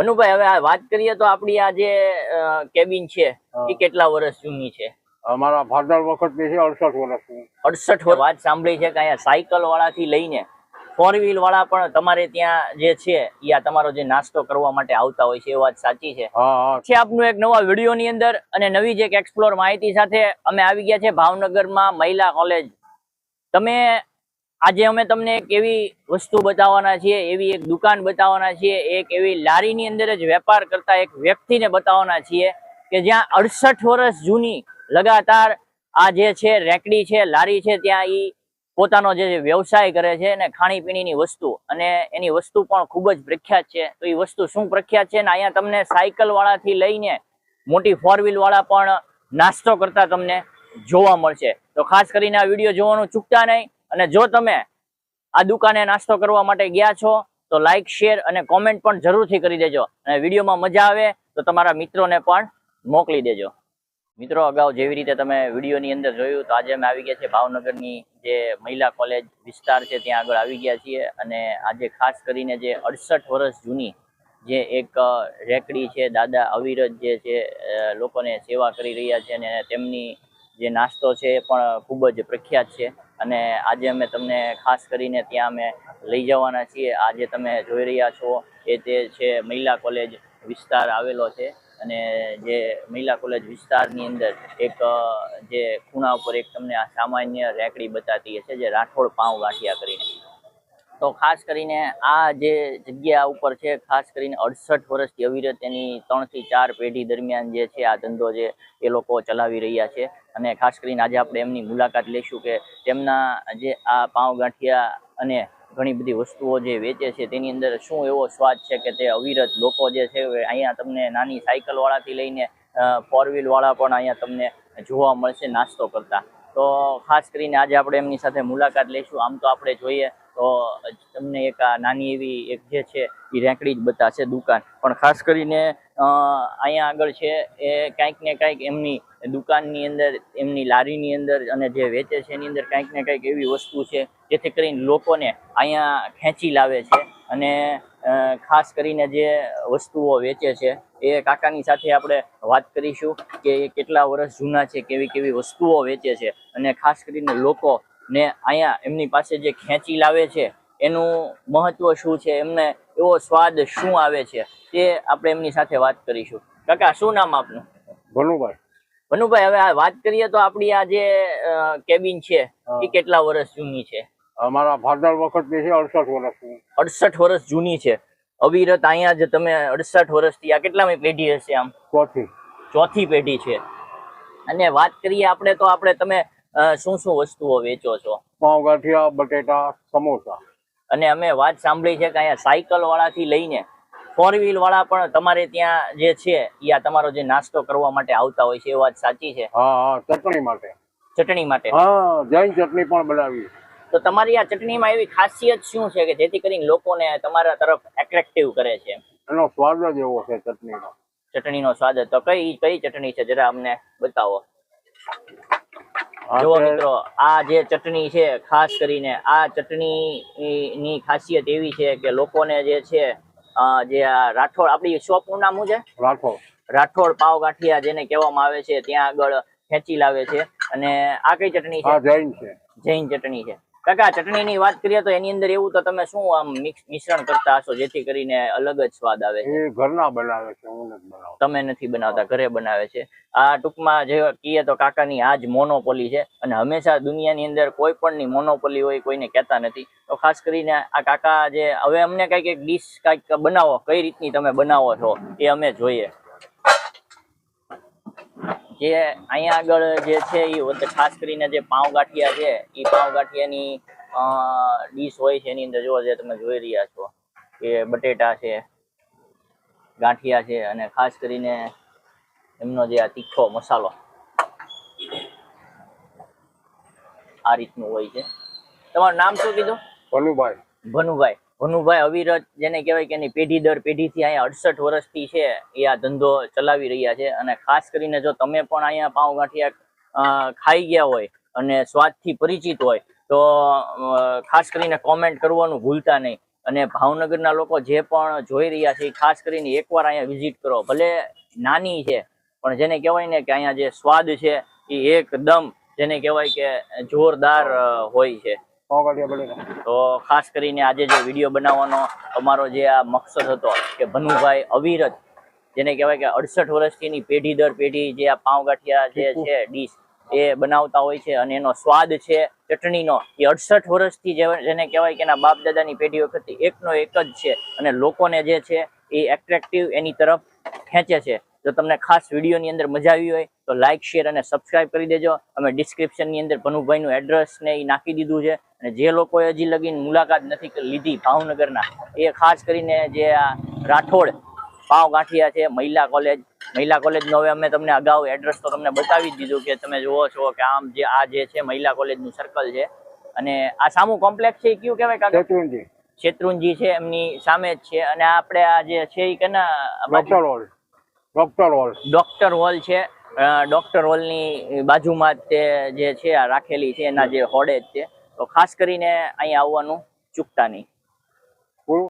મનુભાઈ હવે આ વાત કરીએ તો આપણી આ જે કેબિન છે એ કેટલા વર્ષ જૂની છે? અમારા ફાધર વખતની છે અડસઠ વર્ષની અડસઠ વાત સાંભળી છે કે અહીંયા સાયકલ વાળાથી લઈને ફોર વ્હીલ વાળા પણ તમારે ત્યાં જે છે એ આ તમારો જે નાસ્તો કરવા માટે આવતા હોય છે એ વાત સાચી છે. છે આપનું એક નવા વીડિયો ની અંદર અને નવી જે એક એક્સપ્લોર માહિતી સાથે અમે આવી ગયા છે ભાવનગરમાં મહિલા કોલેજ તમે આજે અમે તમને એક એવી વસ્તુ બતાવવાના છીએ, એવી એક દુકાન બતાવવાના છીએ, એક એવી લારીની અંદર જ વેપાર કરતા એક વ્યક્તિને બતાવવાના છીએ કે જ્યાં અડસઠ વર્ષ જૂની લગાતાર આ જે છે, રેકડી છે, લારી છે, ત્યાં એ પોતાનો જે વ્યવસાય કરે છે અને ખાણીપીણીની વસ્તુ. અને એની વસ્તુ પણ ખૂબ જ પ્રખ્યાત છે. તો એ વસ્તુ શું પ્રખ્યાત છે? ને અહીંયા તમને સાયકલ વાળાથી લઈને મોટી ફોર વ્હીલ વાળા પણ નાસ્તો કરતા તમને જોવા મળશે. તો ખાસ કરીને આ વીડિયો જોવાનું ચૂકતા નહીં. અને જો તમે આ દુકાને નાસ્તો કરવા માટે ગયા છો, તો લાઈક શેર અને કોમેન્ટ પણ જરૂરથી કરી દેજો. અને વિડીયોમાં મજા આવે, તો તમારા મિત્રોને પણ મોકલી દેજો. મિત્રો, અગાઉ જેવી રીતે તમે વિડીયોની અંદર જોયું, તો આજે અમે આવી ગયા છે ભાવનગરની જે મહિલા કોલેજ વિસ્તાર છે, ત્યાં આગળ આવી ગયા છીએ. અને આજે ખાસ કરીને જે અડસઠ વર્ષ જૂની જે એક રેકડી છે, દાદા અવિરત જે છે લોકોને સેવા કરી રહ્યા છે અને તેમની જે નાસ્તો છે એ પણ ખૂબ જ પ્રખ્યાત છે. અને આજે અમે તમને ખાસ કરીને ત્યાં અમે લઈ જવાના છીએ. આજે તમે જોઈ રહ્યા છો એ તે છે મહિલા કોલેજ વિસ્તાર આવેલો છે અને જે મહિલા કોલેજ વિસ્તારની અંદર એક જે ખૂણા ઉપર એક તમને આ સામાન્ય રેકડી બતાતી હશે જે રાઠોડ પાઉં ગાંઠિયા કરીને. તો ખાસ કરીને આ જે જગ્યા ઉપર છે, ખાસ કરીને અડસઠ વર્ષથી અવિરત એની ત્રણથી ચાર પેઢી દરમિયાન જે છે, આ ધંધો જે એ લોકો ચલાવી રહ્યા છે. અને ખાસ કરીને આજે આપણે એમની મુલાકાત લઈશું કે તેમના જે આ પાવગાંઠિયા અને ઘણી બધી વસ્તુઓ જે વેચે છે, તેની અંદર શું એવો સ્વાદ છે કે તે અવિરત લોકો જે છે અહીંયા તમને નાની સાયકલ વાળાથી લઈને ફોર વ્હીલ વાળા પણ અહીંયા તમને જોવા મળશે નાસ્તો કરતા. તો ખાસ કરીને આજે આપણે એમની સાથે મુલાકાત લઈશું. આમ તો આપણે જોઈએ તો તમને એક આ નાની એવી એક જે છે, એ રેંકડી જ બતાશે દુકાન. પણ ખાસ કરીને અહીંયા આગળ છે, એ કાંઈક ને કાંઈક એમની દુકાનની અંદર, એમની લારીની અંદર અને જે વેચે છે, એની અંદર કાંઈક ને કાંઈક એવી વસ્તુ છે, જેથી કરીને લોકોને અહીંયા ખેંચી લાવે છે. અને ખાસ કરીને જે વસ્તુઓ વેચે છે, એ કાકાની સાથે આપણે વાત કરીશું કે કેટલા વર્ષ જૂના છે, કેવી કેવી વસ્તુઓ વેચે છે. અને ખાસ કરીને લોકો ને અહીંયા એમની પાસે જે ખેંચી લાવે છે એનું મહત્વ શું છે એમને એવો સ્વાદ શું આવે છે તે આપણે એમની સાથે વાત કરીશું. કાકા શું નામ આપનું? ભનુભાઈ. ભનુભાઈ હવે આ વાત કરીએ તો આપણી આ જે કેબિન છે એ કેટલા વર્ષ જૂની છે? અમારા ફાધર વખત છે અડસઠ વર્ષની અડસઠ વર્ષ જૂની છે. અવિરત અહીંયા જ તમે અડસઠ વર્ષથી આ કેટલામી પેઢી હશે આમ? ચોથી. ચોથી પેઢી છે. અને વાત કરીએ આપણે તો આપણે તમે શું શું વસ્તુઓ વેચો છો? પાઉં ગાંઠિયા બટેટા સમોસા. અને અમે વાત સાંભળી છે કે અહીંયા સાયકલ વાળાથી લઈને ફોર વ્હીલ વાળા પણ તમારે ત્યાં જે છે એ આ તમારો જે નાસ્તો કરવા માટે આવતા હોય છે એ વાત સાચી છે? હા હા ચટણી માટે. ચટણી માટે? હા જૈન ચટણી પણ બનાવી તો તમારી આ ચટણીમાં એવી ખાસિયત શું છે કે જેથી કરીને લોકોને તમારા તરફ એટ્રેક્ટિવ કરે છે એનો સ્વાદ જ એવો છે ચટણીનો. ચટણીનો સ્વાદ. તો કઈ કઈ ચટણી છે? જરા અમને બતાવો. છે મિત્રો આ જે ચટણી છે ખાસ કરીને આ ચટણી ની ખાસિયત એવી છે કે લોકોને જે છે જે આ રાઠોડ આપણી શોપનું નામ શું છે? રાઠોડ. રાઠોડ પાવ ગાંઠિયા જેને કહેવામાં આવે છે ત્યાં આગળ ખેંચી લાવે છે. અને આ કઈ ચટણી છે? જૈન છે. જૈન ચટણી છે. કાકા ચટણીની વાત કરીએ તો એની અંદર એવું તો તમે શું આમ મિક્સ મિશ્રણ કરતા હશો જેથી કરીને અલગ જ સ્વાદ આવે છે? ઘરના બનાવે છે હું નથી બનાવતો. તમે નથી બનાવતા ઘરે બનાવે છે. આ ટૂંકમાં જે કહીએ તો કાકાની આ જ મોનોપોલી છે અને હંમેશા દુનિયાની અંદર કોઈ પણ ની મોનોપોલી હોય કોઈને કહેતા નથી. તો ખાસ કરીને આ કાકા જે હવે અમને કંઈક એક ડીશ કંઈક બનાવો કઈ રીતની તમે બનાવો છો એ અમે જોઈએ. જે અહીંયા આગળ જે છે એ ખાસ કરીને જે પાઉં ગાંઠિયા છે એ પાઉં ગાંઠિયાની ડીશ હોય છે એની અંદર જોવા જે તમે જોઈ રહ્યા છો કે બટેટા છે ગાંઠિયા છે અને ખાસ કરીને એમનો જે આ તીખો મસાલો. આ રીતનું હોય છે. તમારું નામ શું કીધું? ભનુભાઈ. ભનુભાઈ. ભનુભાઈ અવિરત જેને કહેવાય કે એની પેઢી દર પેઢીથી અહીંયા અડસઠ વર્ષથી છે, એ આ ધંધો ચલાવી રહ્યા છે. અને ખાસ કરીને જો તમે પણ અહીંયા પાઉંગાંઠિયા ખાઈ ગયા હોય અને સ્વાદથી પરિચિત હોય, તો ખાસ કરીને કોમેન્ટ કરવાનું ભૂલતા નહીં. અને ભાવનગરના લોકો જે પણ જોઈ રહ્યા છે ખાસ કરીને એકવાર અહીંયા વિઝિટ કરો. ભલે નાની છે, પણ જેને કહેવાય ને કે અહીંયા જે સ્વાદ છે, એ એકદમ જેને કહેવાય કે જોરદાર હોય છે. તો ખાસ કરીને આજે જે વીડિયો બનાવવાનો અમારો જે આ મકસદ હતો કે ભનુભાઈ અવિરત જેને કહેવાય કે અડસઠ વર્ષથી એની પેઢી દર પેઢી જે આ પાઉં જે છે ડીશ એ બનાવતા હોય છે અને એનો સ્વાદ છે ચટણીનો. એ અડસઠ વર્ષથી જેને કહેવાય કે એના બાપ દાદાની પેઢી વખત એકનો એક જ છે અને લોકોને જે છે એ એટ્રેક્ટિવ એની તરફ ખેંચે છે. જો તમને ખાસ વિડીયોની અંદર મજા આવી હોય તો લાઇક શેર અને સબસ્ક્રાઇબ કરી દેજો. અમે ડિસ્ક્રિપ્શનની અંદર ભનુભાઈનું એડ્રેસ ને એ નાખી દીધું છે. અને જે લોકોએ હજી લગીન મુલાકાત નથી લીધી ભાવનગરના એ ખાસ કરીને જે આ રાઠોડ પાવ ગાંઠિયા છે મહિલા કોલેજ. મહિલા કોલેજનો હવે અમે તમને અગાઉ એડ્રેસ તો તમને બતાવી જ દીધું કે તમે જુઓ છો કે આમ જે આ જે છે મહિલા કોલેજનું સર્કલ છે. અને આ સામુ કોમ્પ્લેક્સ છે એ કયું કહેવાય કાકા? શેત્રુંજી. છે એમની સામે જ છે. અને આપણે આ જે છે એ કેના? Doctor hall doctor hall doctor hall છે. ડોક્ટર હોલની બાજુમાં જ તે જે છે આ રાખેલી છે એના જે હોડે જ છે. તો ખાસ કરીને અહીં આવવાનું ચૂકતા નહીં.